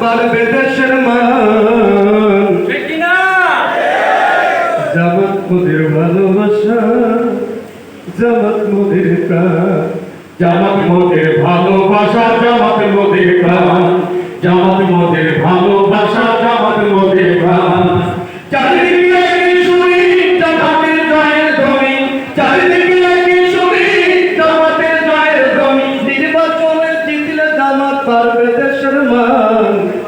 বাড়বে দেশের মান। জামাত মোদের ভালোবাসা জামাত মোদের প্রাণ। জামাত মোদের ভালোবাসা জামাত মোদের প্রাণ। মোদের ভালোবাসা মোদের প্রাণ। পারবে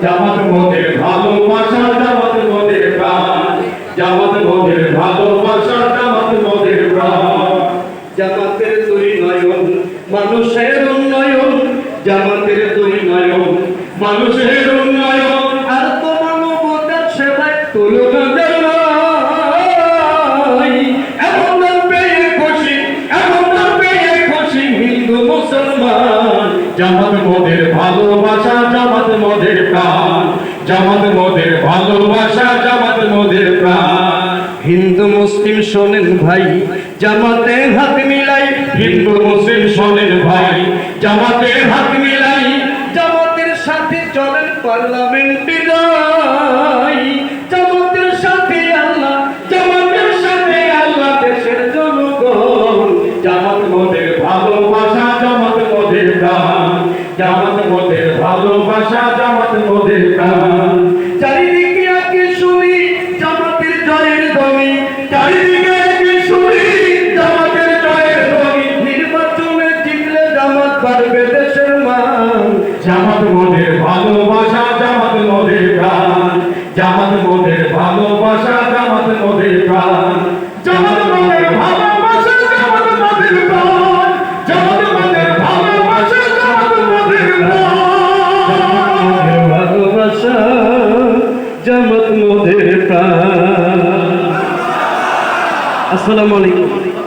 জামাত মোদের ভালোবাসা জামাত মোদের প্রাণ। জামাত মোদের ভালোবাসা জামাত মোদের প্রাণ। জামাতের নয়ন, মানুষের উন্নয়ন জামাতের নয়ন, মানুষের উন্নয়ন আর তো মানবতার সেবায় তুলনা জামাত মোদের ভালোবাসা জামাত মোদের ভালোবাসা জামাত মোদের প্রাণ। হিন্দু মুসলিম শোনেন ভাই জামাতে হাত মিলাই। হিন্দু মুসলিম শোনেন ভাই জামাতে হাত মিলাই। জামাতের সাথে চলেন পার্লামেন্টে যাই। জামাতের সাথে আল্লাহ জামাতের সাথে আল্লাহ দেশের জনগণ। জামাত মোদের ভালোবাসা জামাত মোদের প্রাণ। জামাত মোদের ভালোবাসা জামাত মান মোদের ভালোবাসা জামাত মোদের প্রাণ জামাত মোদের ভালোবাসা জামাত মোদের প্রাণ জামাত মোদের ভালোবাসা জামাত মোদের প্রাণ জামাত মোদের ভালোবাসা জামাত মোদের প্রাণ জামাত আসসালামু আলাইকুম।